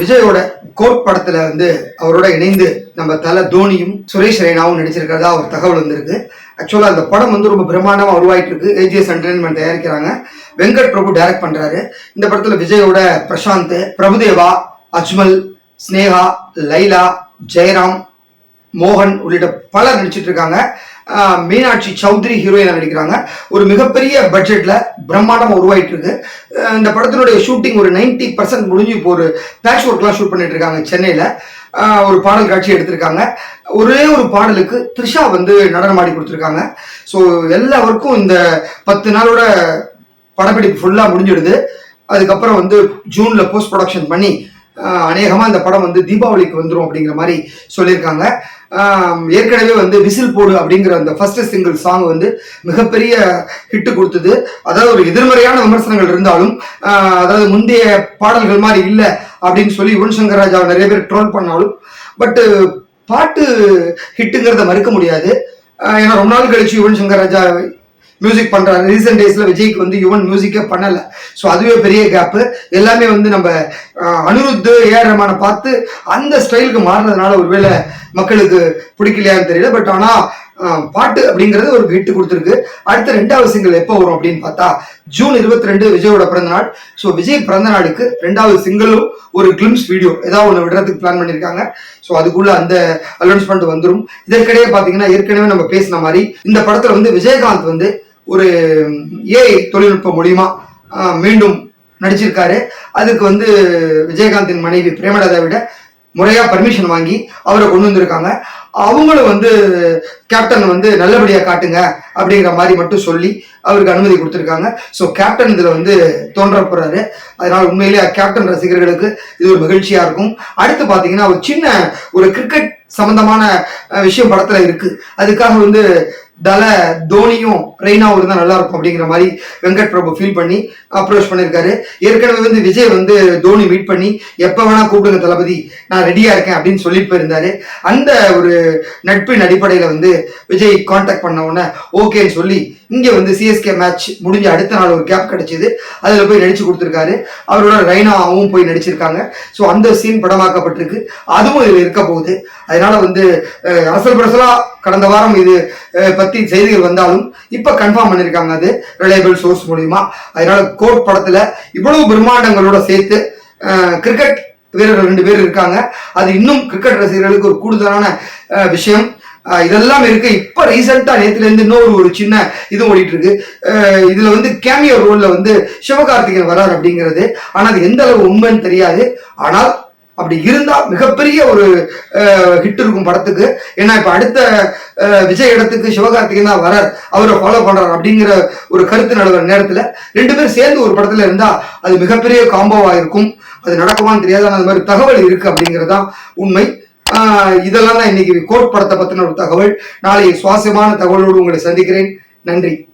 விஜயோட கோட் படத்துல வந்து அவரோட இணைந்து நம்ம தல தோனியும் சுரேஷ் ரெய்னாவும் நடிச்சிருக்கிறதா ஒரு தகவல் வந்திருக்கு. ஆக்சுவலா அந்த படம் வந்து ரொம்ப பிரம்மாண்டமா உருவாயிட்டு இருக்கு ஏஜிஎஸ் என்டர்டைன்மெண்ட் தயாரிக்கிறாங்க. வெங்கட் பிரபு டைரக்ட் பண்றாரு. இந்த படத்துல விஜயோட பிரசாந்த் பிரபுதேவா அஜ்மல் ஸ்னேகா லைலா ஜெயராம் மோகன் உள்ளிட்ட பலர் நடிச்சிட்டு இருக்காங்க. மீனாட்சி சௌத்ரி ஹீரோயினாக நடிக்கிறாங்க. ஒரு மிகப்பெரிய பட்ஜெட்டில் பிரம்மாண்டமாக உருவாயிட்டு இருக்கு. இந்த படத்தினுடைய ஷூட்டிங் ஒரு 90% பர்சன்ட் முடிஞ்சு இப்போ ஒரு பேட்ச் ஒர்க்லாம் ஷூட் பண்ணிட்டு இருக்காங்க சென்னையில். ஒரு பாடல் காட்சி எடுத்திருக்காங்க. ஒரே ஒரு பாடலுக்கு த்ரிஷா வந்து நடனம் ஆடி கொடுத்துருக்காங்க. ஸோ எல்லாருக்கும் இந்த பத்து நாளோட படப்பிடிப்பு ஃபுல்லாக முடிஞ்சிடுது. அதுக்கப்புறம் வந்து ஜூனில் போஸ்ட் ப்ரொடக்ஷன் பண்ணி அநேகமாக இந்த படம் வந்து தீபாவளிக்கு வந்துடும் அப்படிங்கிற மாதிரி சொல்லியிருக்காங்க. ஏற்கனவே வந்து விசில் போடு அப்படிங்கிற அந்த ஃபர்ஸ்ட் சிங்கிள் சாங் வந்து மிகப்பெரிய ஹிட்டு கொடுத்தது. அதாவது ஒரு எதிர்மறையான விமர்சனங்கள் இருந்தாலும் அதாவது முந்தைய பாடல்கள் மாதிரி இல்லை அப்படின்னு சொல்லி யுவன் சங்கர் ராஜாவை நிறைய பேர் ட்ரோல் பண்ணாலும் பட்டு பாட்டு ஹிட்டுங்கிறத மறுக்க முடியாது. ஏன்னா ரொம்ப நாள் கழிச்சு யுவன் சங்கர் ராஜா மியூசிக் பண்றாரு ரீசெண்ட் டேஸ்ல விஜய்க்கு வந்து யுவன் மியூசிக்கே பண்ணல. ஸோ அதுவே பெரிய கேப்பு எல்லாமே வந்து நம்ம அனுருத்து அனிருத் ஏஆர் பார்த்து அந்த ஸ்டைலுக்கு மாறினதுனால ஒருவேளை மக்களுக்கு பிடிக்கலையான்னு தெரியல. பட் ஆனா பாட்டு அப்படிங்கிறது ஒரு ஹிட் கொடுத்துருக்கு. அடுத்த ரெண்டாவது சிங்கிள் எப்போ வரும் அப்படின்னு பார்த்தா ஜூன் இருபத்தி ரெண்டு விஜயோட பிறந்த நாள் ஸோ விஜய் பிறந்த நாளுக்கு ரெண்டாவது சிங்கிளும் ஒரு கிளிம்ஸ் வீடியோ ஏதாவது ஒன்று விடுறதுக்கு பிளான் பண்ணியிருக்காங்க ஸோ அதுக்குள்ள அந்த அனௌன்ஸ்மெண்ட் வந்துடும் இதற்கிடையே பார்த்தீங்கன்னா ஏற்கனவே நம்ம பேசின மாதிரி இந்த படத்தில் வந்து விஜயகாந்த் வந்து ஒரு ஏஐ தொழில்நுட்பம் மூலியமா மீண்டும் நடிச்சிருக்காரு. அதுக்கு வந்து விஜயகாந்தின் மனைவி பிரேமலதா விட முறையாக பர்மிஷன் வாங்கி அவரை கொண்டு வந்திருக்காங்க. அவங்களும் வந்து கேப்டன் வந்து நல்லபடியாக காட்டுங்க அப்படிங்கிற மாதிரி மட்டும் சொல்லி அவருக்கு அனுமதி கொடுத்துருக்காங்க. ஸோ கேப்டன் இதில் வந்து தோன்ற போகிறாரு அதனால் உண்மையிலேயே கேப்டன் ரசிகர்களுக்கு இது ஒரு மகிழ்ச்சியாக இருக்கும். அடுத்து பார்த்தீங்கன்னா ஒரு சின்ன ஒரு கிரிக்கெட் சம்பந்தமான விஷயம் படத்தில் இருக்குது அதுக்காக வந்து தல தோனியும் ரெய்னாவும் தான் நல்லா இருக்கும் அப்படிங்கிற மாதிரி வெங்கட் பிரபு ஃபீல் பண்ணி அப்ரோச் பண்ணியிருக்காரு ஏற்கனவே வந்து விஜய் வந்து தோனி மீட் பண்ணி எப்போ வேணா கூப்பிடுங்க தளபதி நான் ரெடியா இருக்கேன் அப்படின்னு சொல்லிட்டு போயிருந்தாரு. அந்த ஒரு நட்பின் அடிப்படையில வந்து விஜய் காண்டாக்ட் பண்ண உடனே ஓகேன்னு சொல்லி இங்கே வந்து சிஎஸ்கே மேட்ச் முடிஞ்ச அடுத்த நாள் ஒரு கேப் கிடைச்சிது. அதில் போய் நடிச்சு கொடுத்துருக்காரு. அவரோட ரெய்னாவும் போய் நடிச்சிருக்காங்க. ஸோ அந்த சீன் படமாக்கப்பட்டிருக்கு. அதுவும் இதில் இருக்க போகுது. அதனால வந்து அரசல் பரசலாக கடந்த வாரம் இது பத்து பற்றி செய்திகள் வந்தாலும் இப்போ கன்ஃபார்ம் பண்ணியிருக்காங்க அது ரிலையபிள் சோர்ஸ் மூலியமா. அதனால கோட் படத்துல இவ்வளவு பிரம்மாண்டங்களோட சேர்த்து கிரிக்கெட் வீரர்கள் ரெண்டு பேர் இருக்காங்க. அது இன்னும் கிரிக்கெட் ரசிகர்களுக்கு ஒரு கூடுதலான விஷயம். இதெல்லாம் இருக்கு. இப்போ ரீசெண்டாக நேத்துல இருந்து இன்னொரு ஒரு சின்ன இது ஓடிட்டு இருக்கு இதுல வந்து கேமியோ ரோல்ல வந்து சிவகார்த்திகன் வரார் அப்படிங்கிறது. ஆனா அது எந்த அளவு உண்மைன்னு தெரியாது. ஆனால் அப்படி இருந்தால் மிகப்பெரிய ஒரு ஹிட் இருக்கும் படத்துக்கு. ஏன்னா இப்போ அடுத்த விஜய் இடத்துக்கு சிவகார்த்திகன் தான் வரார். அவரை ஃபாலோ பண்ணுறார் அப்படிங்கிற ஒரு கருத்து நடுவர நேரத்தில் ரெண்டு பேரும் சேர்ந்து ஒரு படத்தில் இருந்தால் அது மிகப்பெரிய காம்போவாக இருக்கும். அது நடக்குமான்னு தெரியாது. ஆனால் அந்த மாதிரி தகவல் இருக்கு அப்படிங்கிறதான் உண்மை. இதெல்லாம் தான் இன்னைக்கு கோட் படத்தை பற்றின ஒரு தகவல். நாளை சுவாசியமான தகவலோடு உங்களை சந்திக்கிறேன். நன்றி.